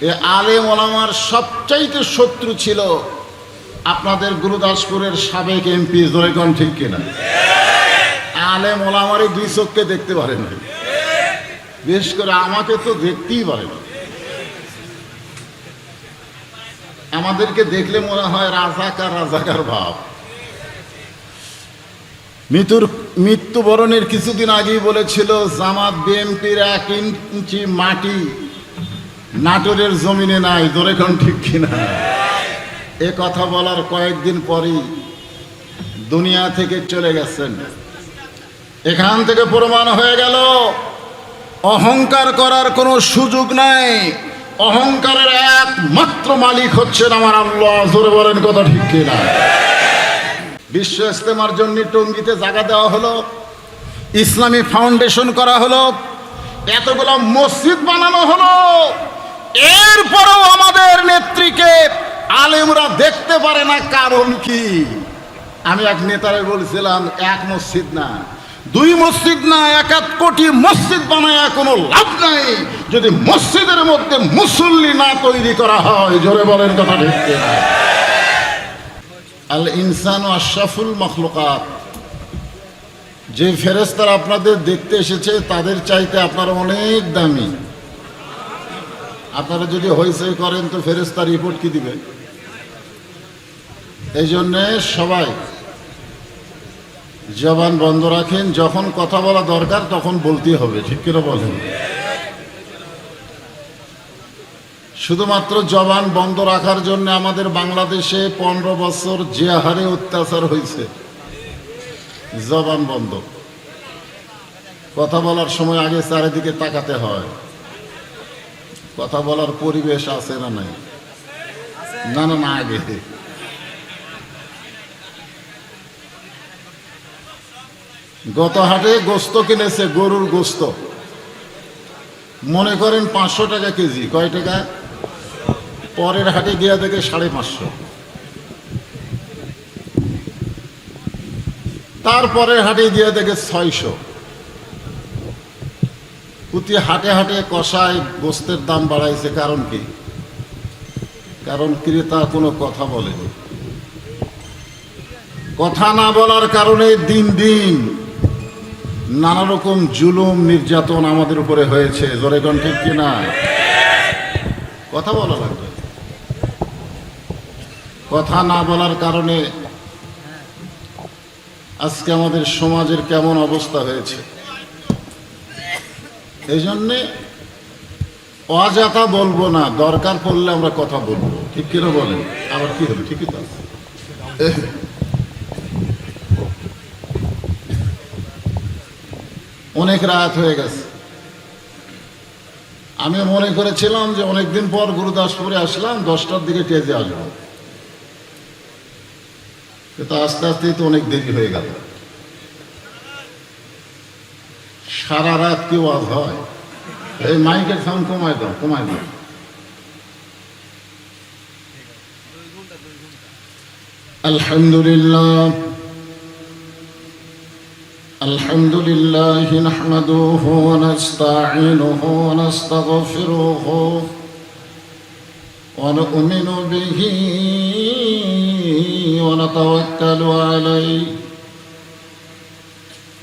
এ আলেম ওলামার সবচাইতে শত্রু ছিল আপনাদের গুরুদাসপুরের সাবেক এমপি জয়গণ ঠিক কিনা? আলেম ওলামারই দুই চোখকে দেখতে পারে না। বিশেষ করে আমাকে তো দেখতেই পারে না। আমাদেরকে দেখলে মনে হয় রাজাকার রাজাকার ভাব। মৃত্যুর মৃত্যুবরণের কিছুদিন আগেই বলেছিল, জামাত বিএনপির এক ইঞ্চি মাটি নাটোরের জমিনে নাই, ধরে কোন ঠিক কিনা? এ কথা বলার কয়েকদিন পরই দুনিয়া থেকে চলে গেছেন। এখান থেকে প্রমাণ হয়ে গেল, অহংকার করার কোনো সুযোগ নাই। অহংকারের একমাত্র মালিক হচ্ছেন আমার আল্লাহ, জোরে বলেন কথা ঠিক কিনা? বিশ্ব ইস্তেমার জন্য টঙ্গিতে জায়গা দেওয়া হলো, ইসলামী ফাউন্ডেশন করা হলো, এতগুলো মসজিদ বানানো হলো। এরপরেও আমাদের নেত্রীকে আলেমরা দেখতে পারে না, কারণ কি? আমি এক নেতারে বলছিলাম, এক মসজিদ না, দুই মসজিদ না, এক এক কোটি মসজিদ বানায় কোনো লাভ নাই। যদি মসজিদের মধ্যে মুসল্লি না তৈরি করা হয়, জোরে বলেন কথা কিনা? আল ইনসান ও আশরাফুল মখলুকাত। যে ফেরেস্তারা আপনাদের দেখতে এসেছে, তাদের চাইতে আপনারা অনেক দামি। আপনারা যদি হইচই করেন তো ফেরেস্তা রিপোর্ট কি দিবে? এই জন্যে সবাই জবান বন্ধ রাখেন, যখন কথা বলা দরকার তখন বলতেই হবে, ঠিক কিনা বলেন? শুধুমাত্র জবান বন্ধ রাখার জন্য আমাদের বাংলাদেশে পনেরো বছর যে হারে অত্যাচার হয়েছে জবান বন্ধ। কথা বলার সময় আগে চারিদিকে তাকাতে হয়। কথা বলার পরিবেশ আছে না নাই? না না আগে। গত হাটে গোস্ত কিনেছে, গরুর গোস্ত। মনে করেন পাঁচশো টাকা কেজি। কয় টাকা? পরের হাটে গিয়া দেখে সাড়ে পাঁচশো। তারপরের হাটে গিয়ে দেখে ছয়শো। প্রতি হাটে হাটে কষায় গোস্তের দাম বাড়াইছে কারণ কি? কারণ ক্রেতা কোনো কথা বলেনি। কথা না বলার কারণে দিন দিন নানা রকম জুলুম, নির্যাতন আমাদের উপরে হয়েছে। জোরে ঠিক কিনা কথা বলা লাগবে। কথা না বলার কারণে আজকে আমাদের সমাজের কেমন অবস্থা হয়েছে? এই জন্যে অজাতা বলব না, দরকার পড়লে আমরা কথা বলব। ঠিক কিনা বলেন? আবার কি হবে? ঠিকই তো। অনেক রাত হয়ে গেছে। আমি মনে করেছিলাম যে অনেকদিন পর গুরুদাসপুরে আসলাম, দশটার দিকে টেজে আসব। কিন্তু আস্তে আস্তেই তো অনেক দেরি হয়ে গেল। সারা রাত কি ওয়াজ হয় এই মাইকের সাউন্ড কমায় দাও কমায় দাও আলহামদুলিল্লাহ الحمد لله نحمده ونستعينه ونستغفره ونؤمن به ونتوكل عليه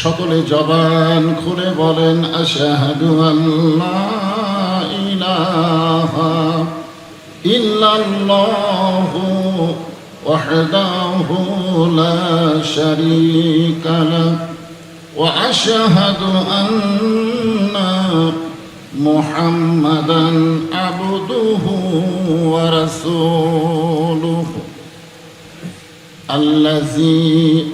সকলে জবান খুলে বলেন আশাহাদু আল্লাহ ইলাহা ইল্লাল্লাহু ওয়াহদাহু লা শারীকা লাহু واشهد ان محمدا عبده ورسوله الذي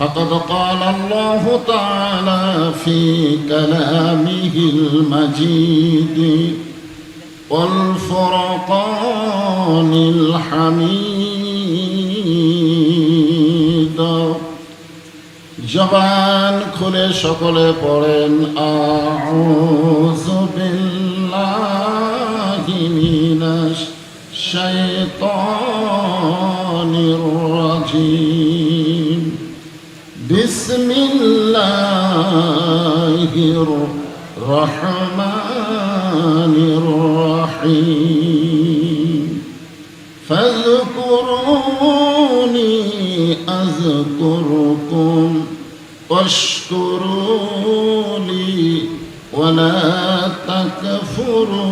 فقد قال الله تعالى في كلامه المجيد والفرقان الحميد জবান খুলে সকলে পড়েন আউযু বিল্লাহি মিনাশ শাইতানির রাজিম بسم الله الرحمن الرحيم. فاذكروني أذكركم واشكروا لي ولا تكفرون.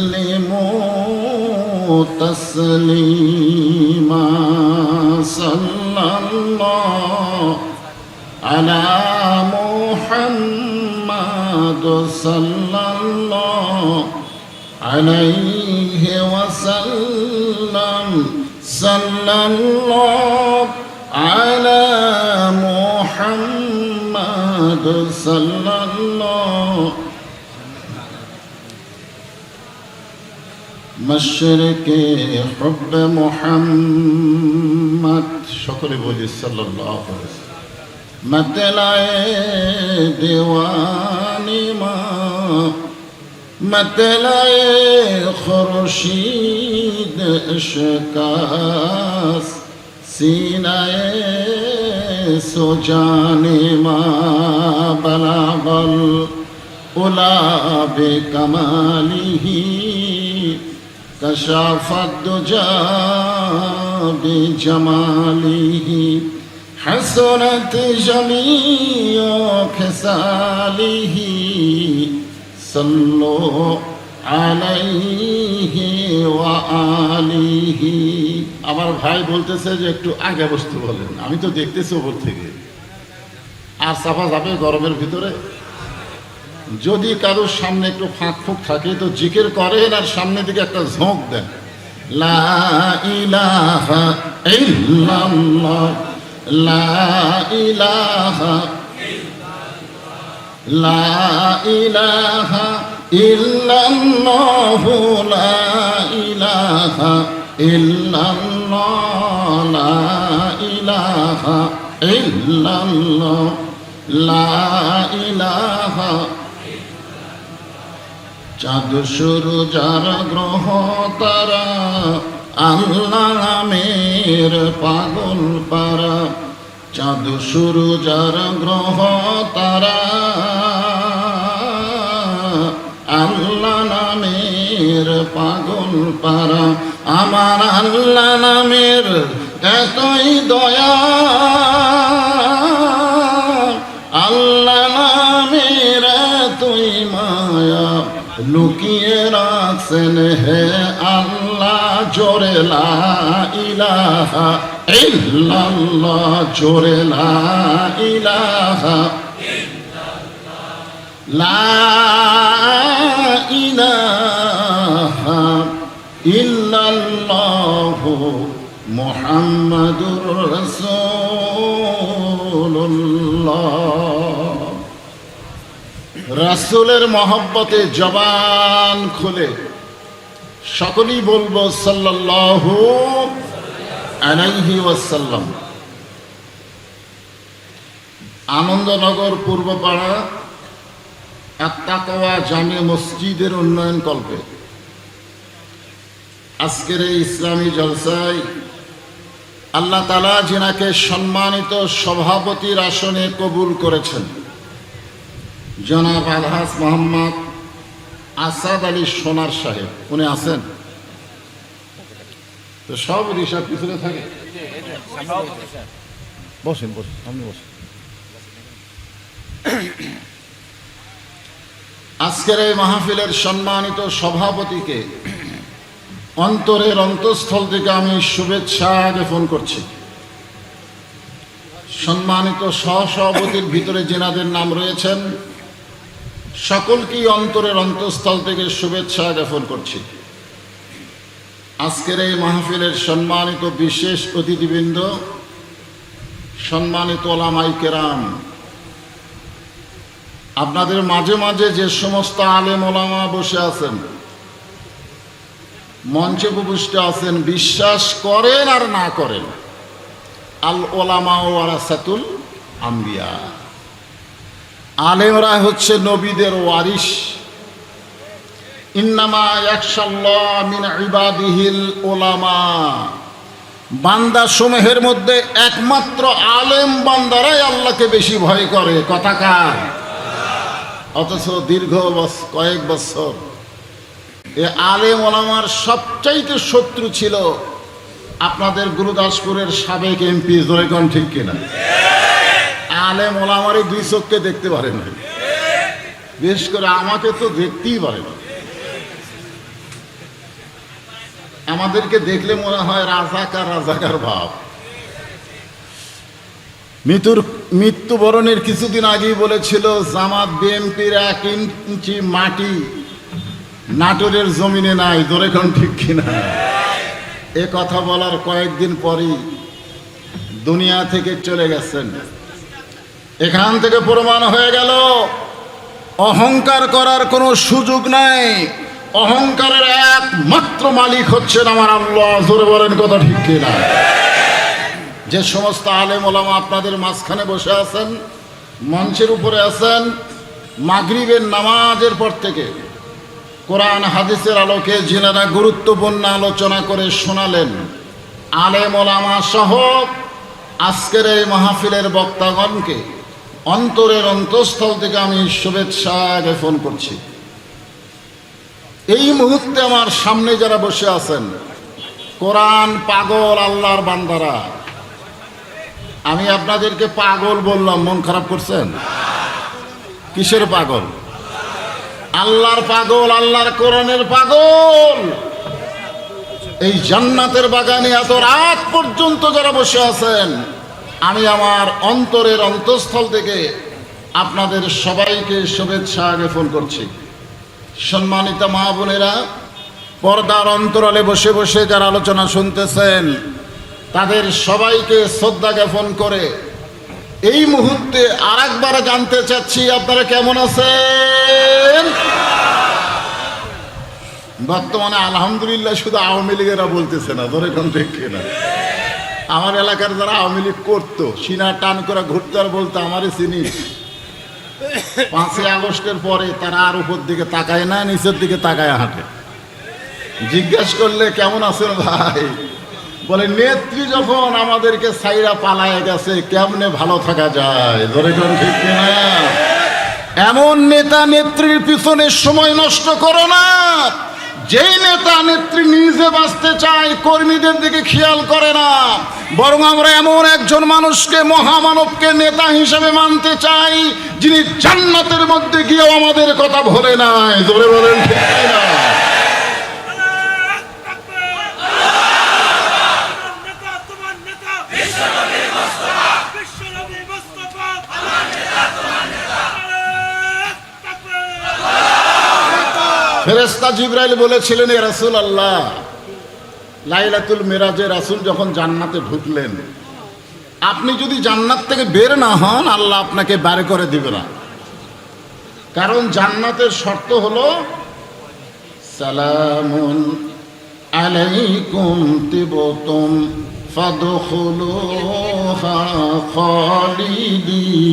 تسليما صلى الله على محمد صلى الله عليه وسلم صلى الله على محمد صلى الله المشرق حب محمد. সকলে বলি সাল্লাল্লাহু আলাইহি মতলায়ে দিওয়ানি মা। মতলায়ে খুরশিদ আশকাস সিনায়ে সোজানে মা বলাবল। উলা বে কমালিহি كشاف الدجى بجماله حسنت جميع خصاله صلوا عليه وآله আমার ভাই বলতেছে যে একটু আগে বসতে বলেন আমি তো দেখতেছি ওপর থেকে আর চাপা যাবে গরমের ভিতরে যদি কারোর সামনে একটু ফাঁক ফুঁক থাকে, তো জিকির করেন আর সামনের দিকে একটা ঝোঁক দেন। লা ইলাহা লা লা ইলাহা ইলাহা লা লা ইলাহা চাঁদ শুরু, যার গ্রহ, তারা আল্লাহ নামের পাগল পারা। চাঁদ শুরু, যার গ্রহ, তারা আল্লাহ নামের পাগল পারা। আমার আল্লাহ নামের এতই দয়া। লুকিয়ে রাখছেন হে আল্লাহ জোরে ইলাহা ইল্লাল্লাহ জোরে ইলাহা লা ইলাহা ইল্লাল্লাহ মুহাম্মাদুর রাসূলুল্লাহ। রাসূলের মহব্বতে জবান খুলে। সকলেই বলব সাল্লাল্লাহু ওয়াসাল্লাম। আনন্দনগর পূর্বপাড়া আত্মাকোয়া জামে মসজিদের উন্নয়ন কল্পে। আজকের এই ইসলামী জলসায় আল্লাহ তালা জিনাকে সম্মানিত সভাপতির আসনে কবুল করেছেন জনাব আলহাস মোহাম্মদ আসাদ আলী সোনার সাহেব উনি আছেন? তো সব রিসাব পিছনে থাকে? বসেন বসেন বসেন। আজকের এই মাহফিলের সম্মানিত সভাপতিকে অন্তরের অন্তঃস্থল থেকে আমি শুভেচ্ছা জ্ঞাপন করছি। সম্মানিত সহসভাপতির ভিতরে যেনাদের নাম রয়েছেন সকলকেই অন্তরের অন্তঃস্থল থেকে শুভেচ্ছা জ্ঞাপন করছি। আজকের এই মাহফিলের সম্মানিত বিশেষ অতিথিবৃন্দ, সম্মানিত ওলামাই কেরাম, আপনাদের মাঝে মাঝে যে সমস্ত আলেম ওলামা বসে আছেন, মঞ্চে উপবিষ্ট আছেন, বিশ্বাস করেন আর না করেন, আল ওলামা ও আরাসাতুল আম্বিয়া। আলেমরা হচ্ছে নবীদের ওয়ারিস ইন্নামা একশাল্লাহ মিন ইবাদিহিল ওলামা বান্দা সমূহের মধ্যে একমাত্র আলেম বান্দারাই আল্লাহকে বেশি ভয় করে। কথাকার অথচ দীর্ঘ কয়েক বছর এ আলেম ওলামার সবচাইতে শত্রু ছিল আপনাদের গুরুদাসপুরের সাবেক এমপি জয়গণ ঠিক কিনা? আলেম মোলামারি দুই চোখকে দেখতে পারে না। বিশেষ করে আমাকে তো দেখতেই পারে না। আমাদেরকে দেখলে মনে হয় রাজাকার রাজাকার ভাব। মৃত্যুর, মৃত্যুবরণের কিছুদিন আগেই বলেছিল, জামাত বিএনপির এক ইঞ্চি মাটি নাটোরের জমিনে নাই, দোরেখন ঠিক কিনা। এ কথা বলার কয়েকদিন পরই দুনিয়া থেকে চলে গেছেন। এখান থেকে প্রমাণ হয়ে গেল। অহংকার করার কোনো সুযোগ নাই। অহংকারের একমাত্র মালিক হচ্ছেন আমার আল্লাহ। জোরে বলেন কথা ঠিক কিনা? যে সমস্ত আলেম ওলামা আপনাদের মাঝখানে বসে আছেন, মঞ্চের উপরে আছেন, মাগরিবের নামাজের পর থেকে কোরআন হাদিসের আলোকে যিনারা গুরুত্বপূর্ণ আলোচনা করে শোনালেন। আলেম ওলামা সহ আজকের এই মাহফিলের বক্তাগণকে অন্তরের অন্তঃস্থল থেকে আমি শুভেচ্ছা জ্ঞাপন করছি। এই মুহূর্তে আমার সামনে যারা বসে আছেন, কোরআন পাগল আল্লাহর বান্দারা, আমি আপনাদেরকে পাগল বললাম, মন খারাপ করছেন? কিসের পাগল? আল্লাহর পাগল, আল্লাহর কোরআনের পাগল। এই জান্নাতের বাগানে এত রাত পর্যন্ত যারা বসে আছেন আমি আমার অন্তরের অন্তঃস্থল থেকে আপনাদের সবাইকে শুভেচ্ছা জ্ঞাপন করছি। সম্মানিত মা বোনেরা, পর্দার অন্তরালে বসে বসে যারা আলোচনা শুনতেছেন, তাদের সবাইকে শ্রদ্ধা জ্ঞাপন করে এই মুহূর্তে আর একবার জানতে চাচ্ছি, আপনারা কেমন আছেন? বর্তমানে আলহামদুলিল্লাহ শুধু আওয়ামী লীগেরা বলতেছে না, ধরে কোন ঠিক না আমার এলাকার যারা আওয়ামী লীগ করতো, সিনা টান করে ঘুরতে আর বলতো আমারই চিনি পাঁচই আগস্টের পরে তারা আর উপর দিকে তাকায় না, নিচের দিকে তাকায় হাঁটে। জিজ্ঞেস করলে, কেমন আছেন ভাই? বলে, নেত্রী যখন আমাদেরকে সাইরা পালায় গেছে, কেমনে ভালো থাকা যায়? ধরে কিনা এমন নেতা নেত্রীর পিছনে সময় নষ্ট করো না। যেই নেতা নেত্রী নিজে কর্মীদের দিকে খেয়াল করে না। বরং আমরা এমন একজন মানুষকে, মহামানবকে নেতা হিসেবে মানতে চাই, যিনি জান্নাতের মধ্যে গিয়েও আমাদের কথা ভরে নাই। জোরে বলেন ফেরেস্তা জিব্রাইল বলেছিলেন, এ রাসুল আল্লাহ লাইলাতুল মেরাজে রাসুল যখন জান্নাতে ঢুকলেন, আপনি যদি জান্নাত থেকে বের না হন, আল্লাহ আপনাকে বার করে দিবে না। কারণ জান্নাতের শর্ত হলো, সালামুন আলাইকুম তিবতুম ফাদখুলুহা খালিদিন।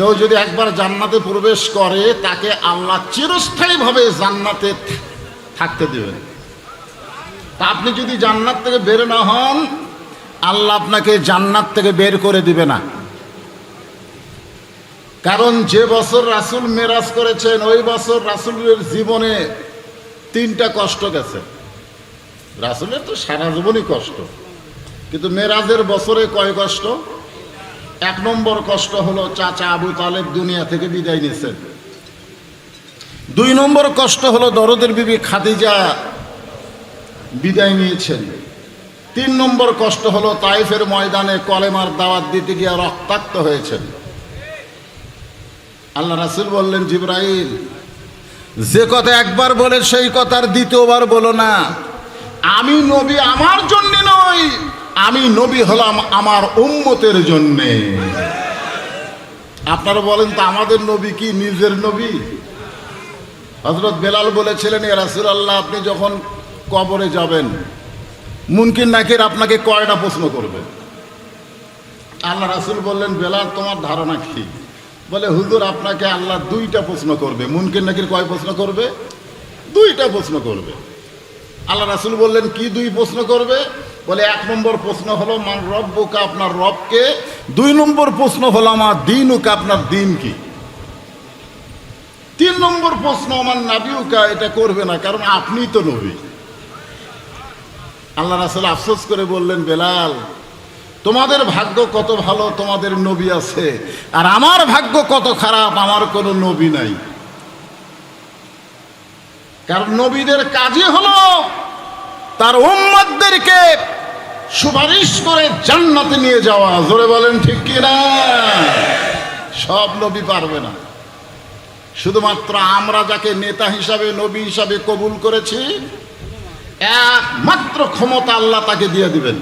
কেউ যদি একবার জান্নাতে প্রবেশ করে, তাকে আল্লাহ চিরস্থায়ীভাবে জান্নাতে থাকতে দেবেন। তা আপনি যদি জান্নাত থেকে বের না হন, আল্লাহ আপনাকে জান্নাত থেকে বের করে দিবে না। কারণ যে বছর রাসুল মেরাজ করেছেন, ওই বছর রাসুলের জীবনে তিনটা কষ্ট গেছে। রাসুলের তো সারা জীবনই কষ্ট। কিন্তু মেরাজের বছরে কয় কষ্ট? এক নম্বর কষ্ট হলো চাচা আবু তালেব দুনিয়া থেকে বিদায় নিয়েছেন। দুই নম্বর কষ্ট হলো দরদের বিবি খাদিজা বিদায় নিয়েছেন। তিন নম্বর কষ্ট হলো তাইফের ময়দানে কলেমার দাওয়াত দিতে গিয়ে রক্তাক্ত হয়েছেন। আল্লাহ রাসুল বললেন, জিব্রাইল, যে কথা একবার বলে সেই কথার দ্বিতীয়বার বলো না। আমি নবী আমার জন্য নই আমি নবী হলাম আমার উম্মতের জন্যে। আপনারা বলেন, তো আমাদের নবী কি নিজের নবী? হজরত বেলাল বলেছিলেন রাসুল আল্লাহ আপনি যখন কবরে যাবেন মুনকিন নাকির আপনাকে কয়টা প্রশ্ন করবে? আল্লাহ রাসুল বললেন, বেলাল, তোমার ধারণা কি? বলে, হুজুর, আপনাকে আল্লাহ দুইটা প্রশ্ন করবে। মুনকিন নাকির কয় প্রশ্ন করবে? দুইটা প্রশ্ন করবে। আল্লাহ রাসুল বললেন, কি দুই প্রশ্ন করবে? বলে, এক নম্বর প্রশ্ন হলো, মান রব্বুকা আপনার রবকে? দুই নম্বর প্রশ্ন হলো, আমার দিন দিনুকা আপনার দিন কি? তিন নম্বর প্রশ্ন, আমার নাবিউকা এটা করবে না, কারণ আপনি তো নবী। আল্লাহ রাসুল আফসোস করে বললেন, বেলাল, তোমাদের ভাগ্য কত ভালো, তোমাদের নবী আছে, আর আমার ভাগ্য কত খারাপ, আমার কোনো নবী নাই। কারণ নবীদের কাজই হলো, তার উম্মতদেরকে সুপারিশ করে জান্নাতে নিয়ে যাওয়া। জোরে বলেন, ঠিক কি না সব নবী পারবে না। শুধুমাত্র আমরা যাকে নেতা হিসাবে, নবী হিসাবে কবুল করেছি, একমাত্র ক্ষমতা আল্লাহ তাকে দিয়ে দিবেন।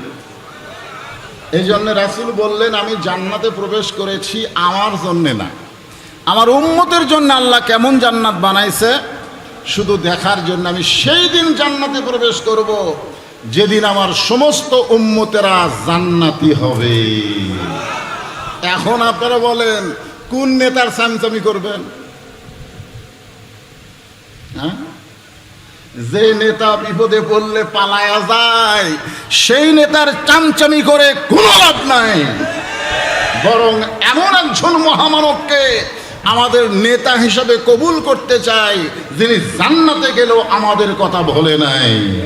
এই জন্য রাসুল বললেন, আমি জান্নাতে প্রবেশ করেছি আমার জন্যে না। আমার উম্মতের জন্য আল্লাহ কেমন জান্নাত বানাইছে? শুধু দেখার জন্য আমি সেই দিন জান্নাতে প্রবেশ করব। যেদিন আমার সমস্ত উম্মতেরা জান্নাতি হবে। এখন আপনারা বলেন, কোন নেতার সামসামি করবেন? হ্যাঁ? যে নেতা বিপদে পড়লে পালায়া যায়, সেই নেতার চামচামি করে কোনো লাভ নাই। বরং এমন একজন মহামানবকে আমাদের নেতা হিসাবে কবুল করতে চাই, যিনি জান্নাতে গেলেও আমাদের কথা বলে নাই।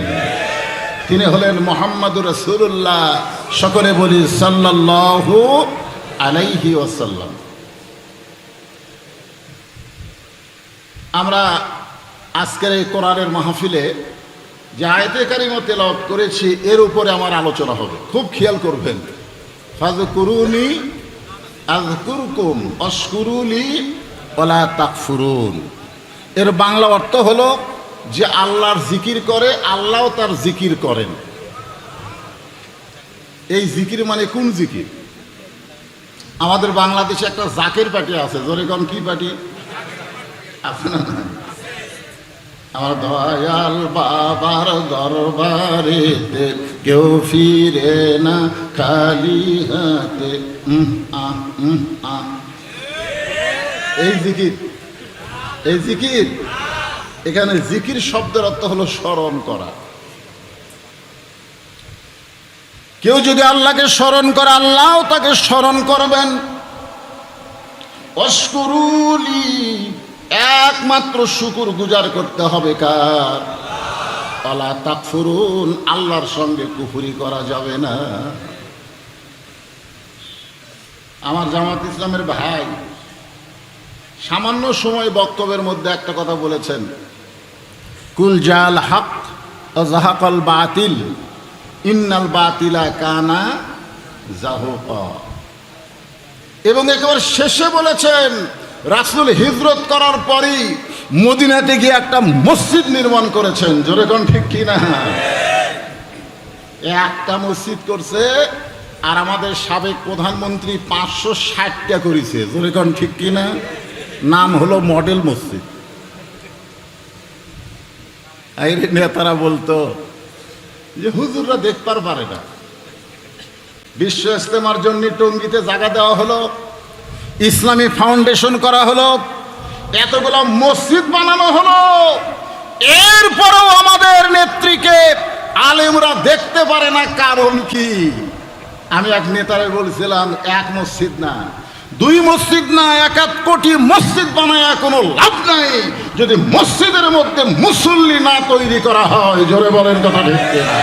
তিনি হলেন মোহাম্মদুর রসুল্লাহ সকলে বলি সাল্লাল্লাহু আলাইহি ওয়াসাল্লাম। আমরা আজকের এই কোরআনের মাহফিলে যে আয়তে কারিমা তেলাওয়াত করেছি, এর উপরে আমার আলোচনা হবে। খুব খেয়াল করবেন। ফাজকুরুনি আজকুরকুম অস্কুরুলি ওলা তাকফুরুন। এর বাংলা অর্থ হলো যে আল্লাহর জিকির করে, আল্লাহও তার জিকির করেন এই জিকির মানে কোন জিকির আমাদের বাংলাদেশে একটা জাকের পার্টি আছে, জোরে কম কি পার্টি? আমার দয়াল বাবার দরবারেতে কেউ ফিরে না খালি হাতে। এই জিকির এই জিকির এখানে জিকির শব্দের অর্থ হলো স্মরণ করা। কেউ যদি আল্লাহকে স্মরণ করে, আল্লাহ তাকে স্মরণ করবেন। অস্করুলি একমাত্র শুকুর গুজার করতে হবে কার? আলা তাকফুরুন, আল্লাহর সঙ্গে কুফুরি করা যাবে না। আমার জামাত ইসলামের ভাই সামান্য সময় বক্তব্যের মধ্যে একটা কথা বলেছেন। কুল জাল হক জাহাকল বাতিল, ইন্নাল বাতিলা কানা জাহুকা। এবং একেবারে শেষে বলেছেন, রাসুল হিজরত করার পরই মদিনাতে গিয়ে একটা মসজিদ নির্মাণ করেছেন। জোরে কোন ঠিক কি না? একটা মসজিদ করছে আর আমাদের সাবেক প্রধানমন্ত্রী পাঁচশো ষাটটা করেছে। জোরে কোন ঠিক কি না? নাম হলো মডেল মসজিদ। এই নেতারা বলতো যে হুজুররা দেখবার পারে না। বিশ্ব ইস্তেমার জন্য টঙ্গিতে জায়গা দেওয়া হলো, ইসলামী ফাউন্ডেশন করা হলো, এতগুলো মসজিদ বানানো হলো। এরপরেও আমাদের নেত্রীকে আলেমরা দেখতে পারে না, কারণ কি? আমি এক নেতারে বলছিলাম, এক মসজিদ না। দুই মসজিদ না, এক এক কোটি মসজিদ বানায় কোনো লাভ নাই যদি মসজিদের মধ্যে মুসল্লি না তৈরি করা হয়, জোরে বলেন কথা ঠিক কিনা?